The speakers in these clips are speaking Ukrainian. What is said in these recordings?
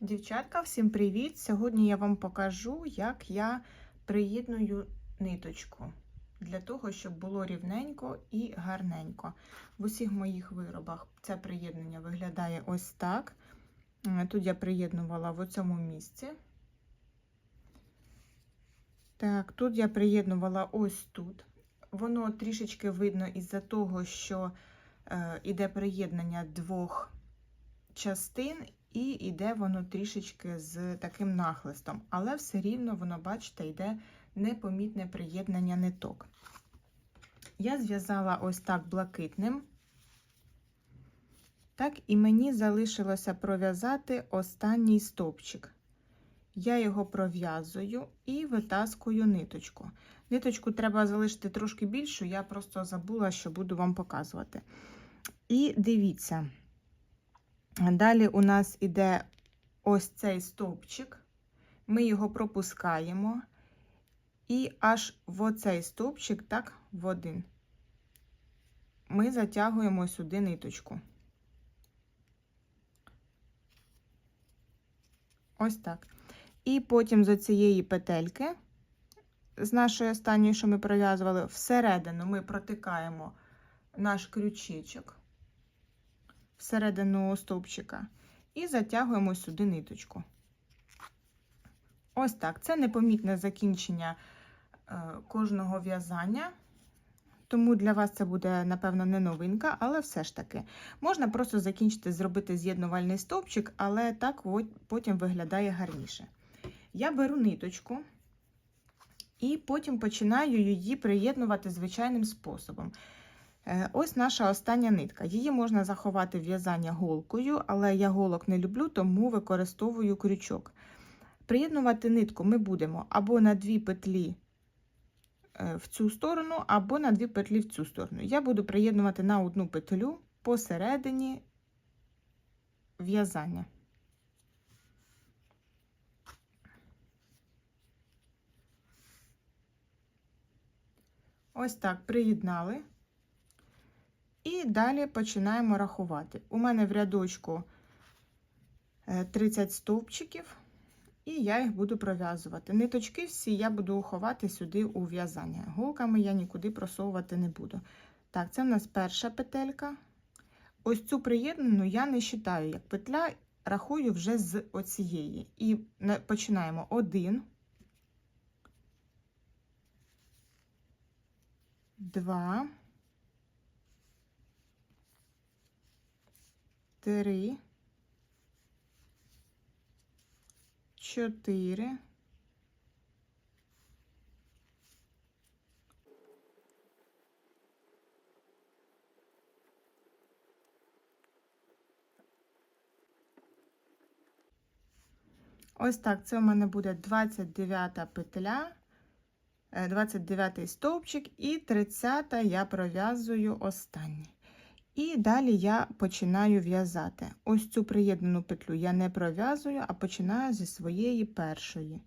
Дівчатка, всім привіт! Сьогодні я вам покажу, як я приєдную ниточку для того, щоб було рівненько і гарненько. В усіх моїх виробах це приєднання виглядає ось так. Е, Тут я приєднувала в цьому місці. Так, тут я приєднувала ось тут. Воно трішечки видно із-за того, що е, іде приєднання двох частин, і йде воно трішечки з таким нахлистом. Але все рівно воно, бачите, йде непомітне приєднання ниток. Я зв'язала ось так блакитним. Так, і мені залишилося пров'язати останній стовпчик. Я його пров'язую і витаскую ниточку. Ниточку треба залишити трошки більшу, я просто забула, що буду вам показувати. І дивіться, далі у нас іде ось цей стовпчик, ми його пропускаємо, і аж в оцей стовпчик, так, в один, ми затягуємо сюди ниточку. Ось так. І потім з цієї петельки, з нашої останньої, що ми пров'язували, всередину ми протикаємо наш крючечок всередину стовпчика і затягуємо сюди ниточку. Ось так. Це непомітне закінчення е, кожного в'язання. Тому для вас це буде, напевно, не новинка, але все ж таки. Можна просто закінчити, зробити з'єднувальний стовпчик, але так потім виглядає гарніше. Я беру ниточку і потім починаю її приєднувати звичайним способом. Ось наша остання нитка. Її можна заховати в'язання голкою, але я голок не люблю, тому використовую крючок. Приєднувати нитку ми будемо або на дві петлі в цю сторону, або на дві петлі в цю сторону. Я буду приєднувати на одну петлю посередині в'язання. Ось так приєднали. І далі починаємо рахувати. У мене в рядочку 30 стовпчиків, і я їх буду пров'язувати. Ниточки всі я буду ховати сюди у в'язання. Голками я нікуди просовувати не буду. Так, це в нас перша петелька. Ось цю приєднану я не вважаю як петля, рахую вже з оцієї. І починаємо один, два. Три, чотири, Ось так, це у мене буде 29 петля, 29 стовпчик і 30 я пров'язую останній. І далі я починаю в'язати. Ось цю приєднану петлю я не пров'язую, а починаю зі своєї першої.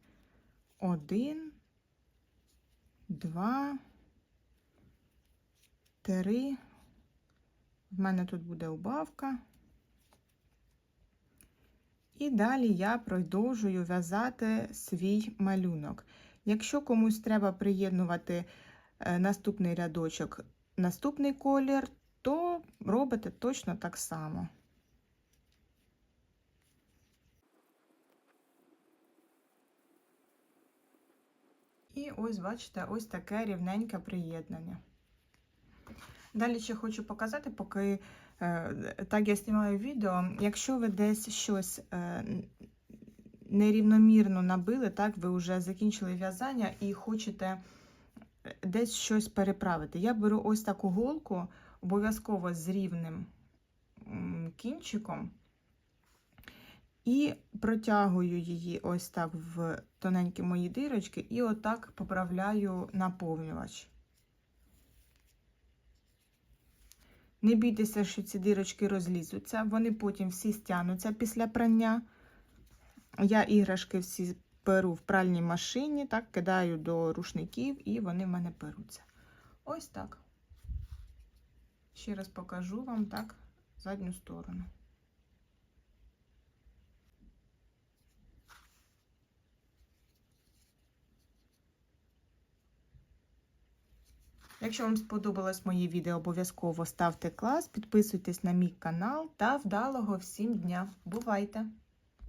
Один, два, три. В мене тут буде убавка. І далі я продовжую в'язати свій малюнок. Якщо комусь треба приєднувати е, наступний рядочок, наступний колір, то робите точно так само. І ось, бачите, ось таке рівненьке приєднання. Далі ще хочу показати, поки е, так я знімаю відео, якщо ви десь щось е, нерівномірно набили, так, ви вже закінчили в'язання і хочете десь щось переправити. Я беру ось таку голку, обов'язково з рівним кінчиком і протягую її ось так в тоненькі мої дирочки, і отак поправляю наповнювач. Не бійтеся, що ці дирочки розлізуться, вони потім всі стягнуться після прання. Я іграшки всі беру в пральній машині, так, кидаю до рушників, і вони в мене беруться. Ось так. Ще раз покажу вам так задню сторону. Якщо вам сподобалось моє відео, обов'язково ставте клас, підписуйтесь на мій канал та вдалого всім дня. Бувайте!